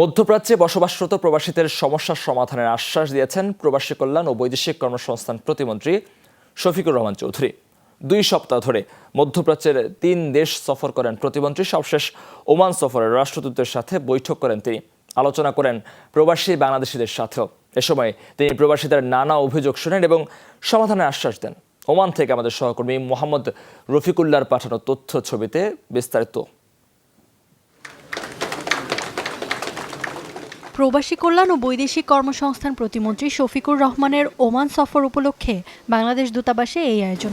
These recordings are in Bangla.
মধ্যপ্রাচ্যে বসবাসরত প্রবাসীদের সমস্যার সমাধানের আশ্বাস দিয়েছেন প্রবাসী কল্যাণ ও বৈদেশিক কর্মসংস্থান প্রতিমন্ত্রী শফিকুর রহমান চৌধুরী। দুই সপ্তাহ ধরে মধ্যপ্রাচ্যের তিন দেশ সফর করেন প্রতিমন্ত্রী, সবশেষ ওমান সফরে রাষ্ট্রদূতের সাথে বৈঠক করেন তিনি। আলোচনা করেন প্রবাসী বাংলাদেশিদের সাথেও। এ সময় তিনি প্রবাসীদের নানা অভিযোগ শোনেন এবং সমাধানের আশ্বাস দেন। ওমান থেকে আমাদের সহকর্মী মোহাম্মদ রফিকুল্লার পাঠানো তথ্য ছবিতে বিস্তারিত। প্রবাসী কল্যাণ ও বৈদেশিক কর্মসংস্থান প্রতিমন্ত্রী শফিকুর রহমানের ওমান সফর উপলক্ষে বাংলাদেশ দূতাবাসে এই আয়োজন।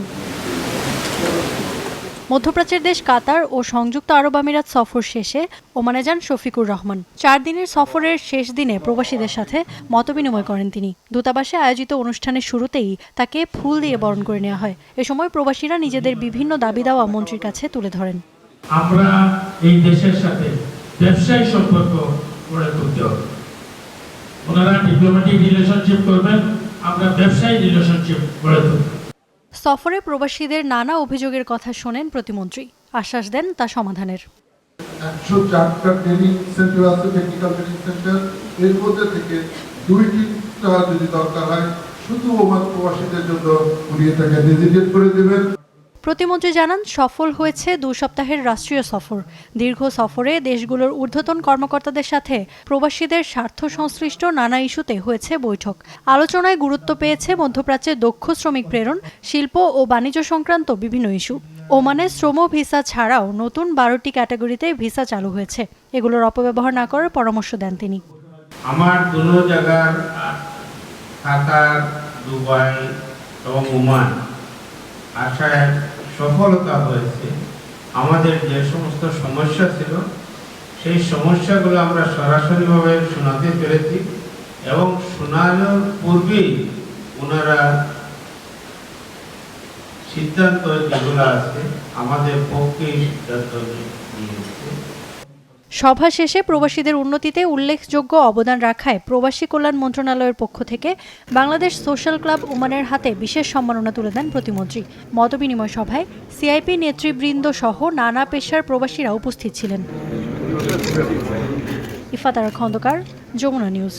মধ্যপ্রাচ্যের দেশ কাতার ও সংযুক্ত আরব আমিরাত সফর শেষে ওমানে যান শফিকুর রহমান। চার দিনের সফরের শেষ দিনে প্রবাসীদের সাথে মতবিনিময় করেন তিনি। দূতাবাসে আয়োজিত অনুষ্ঠানের শুরুতেই তাকে ফুল দিয়ে বরণ করে নেওয়া হয়। এ সময় প্রবাসীরা নিজেদের বিভিন্ন দাবি দেওয়া মন্ত্রীর কাছে তুলে ধরেন। আমরা এই দেশের সাথে ব্যবসায়ী সম্পর্ক গড়ে তুলতে হবে। ওনারা ডিপ্লোম্যাটিক রিলেশনশিপ করবেন আমরা ব্যবসায়ী রিলেশনশিপ গড়ে তুলব। সফরে প্রবাসীদের নানা অভিযোগের কথা শোনেন প্রতিমন্ত্রী। আশ্বাস দেন তা সমাধানের। একশো চারটা ট্রেনিং সেন্টার আছে টেকনিক্যাল ট্রেনিং সেন্টার এর মধ্যে থেকে দুই তিনটা যদি দরকার হয় শুধু ওমান প্রবাসীদের জন্য উনি এটাকে ডেজিগেট করে দেবেন। প্রতিমন্ত্রী জানান, সফল হয়েছে দু সপ্তাহের রাষ্ট্রীয় সফর। দীর্ঘ সফরে দেশগুলোর ঊর্ধ্বতন কর্মকর্তাদের সাথে প্রবাসীদের স্বার্থ সংশ্লিষ্ট নানা ইস্যুতে হয়েছে বৈঠক। আলোচনায় গুরুত্ব পেয়েছে মধ্যপ্রাচ্যে দক্ষ শ্রমিক প্রেরণ, শিল্প ও বাণিজ্য সংক্রান্ত বিভিন্ন ইস্যু। ওমানে শ্রম ভিসা ছাড়াও নতুন বারোটি ক্যাটাগরিতে ভিসা চালু হয়েছে। এগুলোর অপব্যবহার না করার পরামর্শ দেন তিনি। আমার দুনো জায়গার কাতার, দুবাই এবং ওমান আশায় সফলতা হয়েছে আমাদের যে সমস্ত সমস্যা ছিল, সেই সমস্যাগুলো আমরা সরাসরিভাবে শোনাতে পেরেছি এবং শোনানোর পূর্বেই ওনারা সিদ্ধান্ত যেগুলো আছে আমাদের পক্ষে সিদ্ধান্ত নিয়েছে। সভা শেষে প্রবাসীদের উন্নতিতে উল্লেখযোগ্য অবদান রাখায় প্রবাসী কল্যাণ মন্ত্রণালয়ের পক্ষ থেকে বাংলাদেশ সোশ্যাল ক্লাব ওমানের হাতে বিশেষ সম্মাননা তুলে দেন প্রতিমন্ত্রী। মতবিনিময় সভায় সিআইপি নেতৃবৃন্দ সহ নানা পেশার প্রবাসীরা উপস্থিত ছিলেন। ইফাতারা খন্দকার, যমুনা নিউজ।